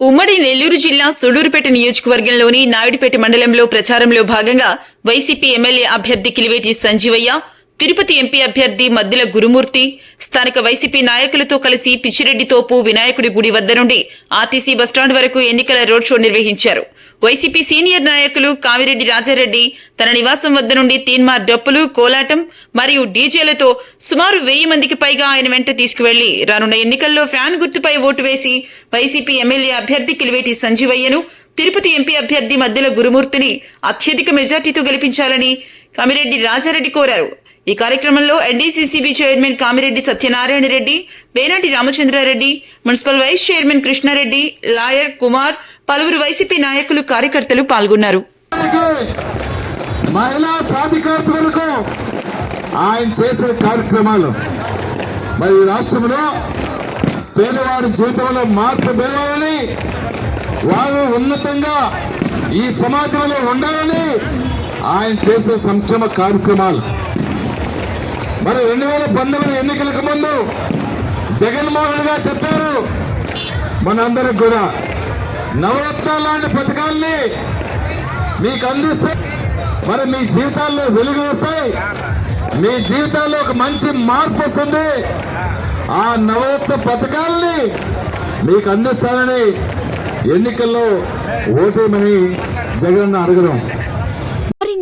ఉమ్మడి నెల్లూరు జిల్లా సుడూరుపేట నియోజకవర్గంలోని నాయుడుపేట మండలంలో ప్రచారంలో భాగంగా వైసీపీ ఎమ్మెల్యే అభ్యర్థి కిలివేటి సంజీవయ్య తిరుపతి ఎంపీ అభ్యర్థి మద్దిల గురుమూర్తి స్థానిక వైసీపీ నాయకులతో కలిసి పిచ్చిరెడ్డితోపు వినాయకుడి గుడి వద్ద నుండి ఆర్టీసీ బస్టాండ్ వరకు ఎన్నికల రోడ్ షో నిర్వహించారు. వైసీపీ సీనియర్ నాయకులు కామిరెడ్డి రాజారెడ్డి తన నివాసం వద్ద నుండి తీన్మార్ డప్పులు కోలాటం మరియు డీజేలతో సుమారు వెయ్యి మందికి పైగా ఆయన వెంట తీసుకువెళ్ళి రానున్న ఎన్నికల్లో ఫ్యాన్ గుర్తుపై ఓటు వేసి వైసీపీ ఎమ్మెల్యే అభ్యర్థి కిలివేటి సంజీవయ్యను తిరుపతి ఎంపీ అభ్యర్థి మధ్యలో గురుమూర్తిని అత్యధిక మెజార్టీతో గెలిపించాలని కామిరెడ్డి రాజారెడ్డి కోరారు. ఈ కార్యక్రమంలో NDCCB chairman Kamireddy Satyanarayana Reddy Venati Ramachandrareddy municipal vice chairman Krishnareddy lawyer Kumar పలువురు వైసీపీ నాయకులు కార్యకర్తలు పాల్గొన్నారు. మహిళా సాధికారతలకు ఆయన చేసిన కార్యక్రమాలు. మరి రాష్ట్రంలో పేదవారి జీవితంలో మార్పు తేవాలని వారు ఉన్నతంగా ఈ సమాజంలో ఉండాలని ఆయన చేసే సంక్షేమ కార్యక్రమాలు. మరి రెండు వేల పంతొమ్మిది ఎన్నికలకు ముందు జగన్మోహన్ గారు చెప్పారు మనందరికి కూడా నవరత్న లాంటి పథకాల్ని మీకు అందిస్తే మరి మీ జీవితాల్లో వెలుగు వస్తాయి మీ జీవితాల్లో ఒక మంచి మార్పు వస్తుంది. ఆ నవరత్న పథకాల్ని మీకు అందిస్తానని ఎన్నికల్లో ఓటేమని జగన్ అడగడం.